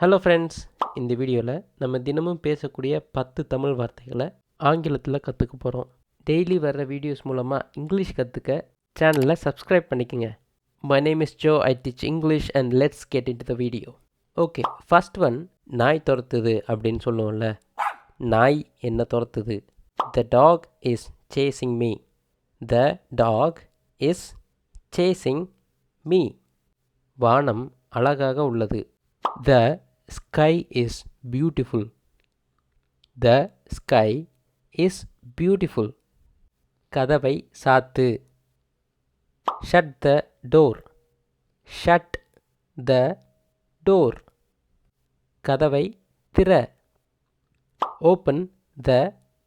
Hello friends இந்த வீடியோவில் நம்ம தினமும் பேசக்கூடிய பத்து தமிழ் வார்த்தைகளை ஆங்கிலத்தில் கற்றுக்க போகிறோம் டெய்லி வர்ற வீடியோஸ் மூலமாக இங்கிலீஷ் கற்றுக்க சேனலை சப்ஸ்கிரைப் பண்ணிக்கோங்க. My name is Joe I teach English and let's get in the video okay first one நாய் துரத்துது அப்படின்னு சொல்லுவோம்ல. நாய் என்ன துரத்துது? The dog is chasing me the dog is chasing me வானம் அழகாக உள்ளது. The sky is beautiful the sky is beautiful கதவை சாத்து. Shut the door shut the door கதவை திற. Open the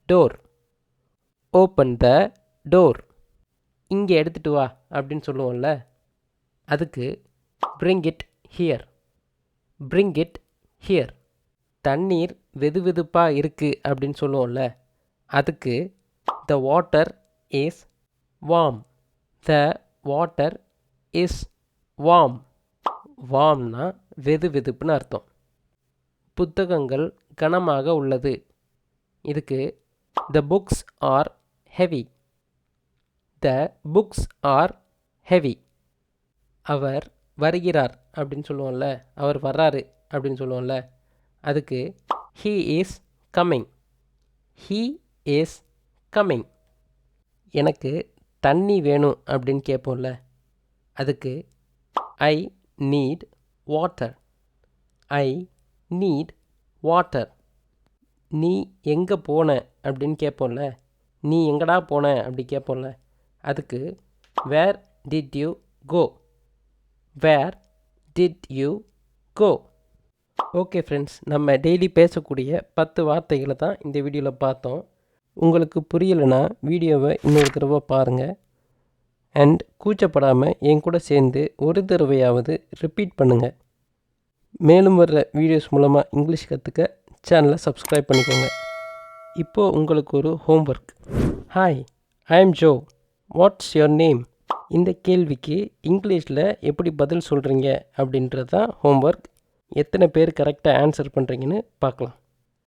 door open the door இங்கே எடுத்துட்டு வா அப்படின்னு சொல்லுவோம்ல. அதுக்கு bring it here bring it here தண்ணீர் வெதுவெதுப்பாக இருக்குது அப்படின்னு சொல்லுவோம்ல அதுக்கு the water is warm the water is warm வாம்னா வெது வெதுப்புன்னு அர்த்தம். புத்தகங்கள் கனமாக உள்ளது. இதுக்கு the books are heavy the books are heavy அவர் வருகிறார் அப்படின்னு சொல்லுவோம்ல அவர் வர்றாரு. அப்படின்னு சொல்லுவோம்ல. அதுக்கு he is coming he is coming எனக்கு தண்ணி வேணும் அப்படின்னு கேட்போம்ல. அதுக்கு I need water I need water நீ எங்கே போன அப்படின்னு கேட்போம்ல. நீ எங்கடா போன அப்படி கேட்போம்ல. அதுக்கு where did you go where did you go okay friends நம்ம டெய்லி பேசக்கூடிய பத்து வார்த்தைகளை தான் இந்த வீடியோவில் பார்த்தோம். உங்களுக்கு புரியலைன்னா வீடியோவை இன்னொரு தடவை பாருங்கள் அண்ட் கூச்சப்படாமல் என் கூட சேர்ந்து ஒரு தடவையாவது ரிப்பீட் பண்ணுங்கள் மேலும் வர்ற வீடியோஸ் மூலமாக இங்கிலீஷ் கற்றுக்க சேனலை சப்ஸ்கிரைப் பண்ணிக்கோங்க. இப்போது உங்களுக்கு ஒரு homework hi I am Joe what's your name இந்த கேள்விக்கு இங்கிலீஷில் எப்படி பதில் சொல்கிறீங்க அப்படின்றது தான் ஹோம்ஒர்க் எத்தனை பேர் கரெக்டாக ஆன்சர் பண்ணுறீங்கன்னு பார்க்கலாம்.